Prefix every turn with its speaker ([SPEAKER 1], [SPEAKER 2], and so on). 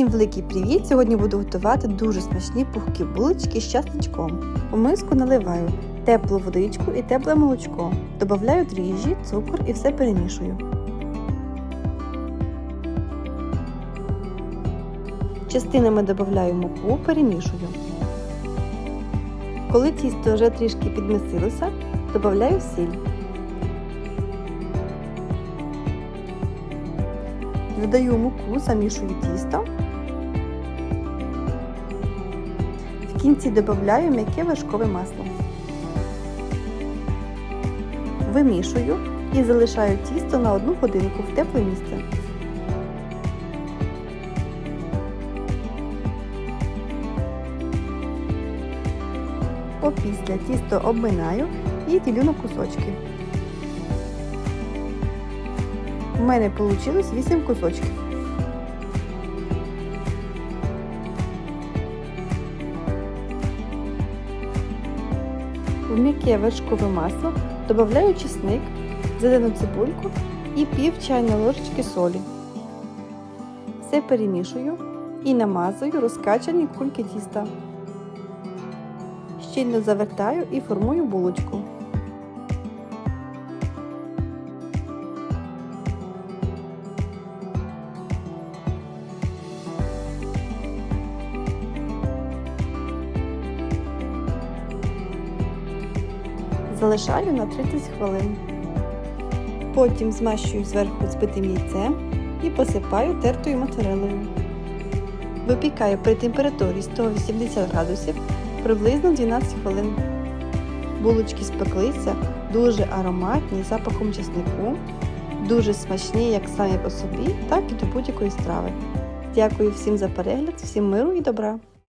[SPEAKER 1] Всім великий привіт! Сьогодні буду готувати дуже смачні пухкі булочки з часничком. У миску наливаю теплу водичку і тепле молочко. Добавляю дріжджі, цукор і все перемішую. Частинами додаю муку, перемішую. Коли тісто вже трішки підмісилося, додаю сіль. Додаю муку, замішую тісто. В кінці додаю м'яке вершкове масло. Вимішую і залишаю тісто на одну годинку в тепле місце. Опісля тісто обминаю і ділю на кусочки. У мене вийшло 8 кусочків. В м'яке вершкове масло додаю чесник, зелену цибульку і пів чайної ложечки солі. Все перемішую і намазую розкачані кульки тіста. Щільно завертаю і формую булочку. Залишаю на 30 хвилин. Потім змащую зверху збитим яйцем і посипаю тертою моцарелою. Випікаю при температурі 180 градусів приблизно 12 хвилин. Булочки спеклися, дуже ароматні запахом чеснику, дуже смачні як самі по собі, так і до будь-якої страви. Дякую всім за перегляд, всім миру і добра!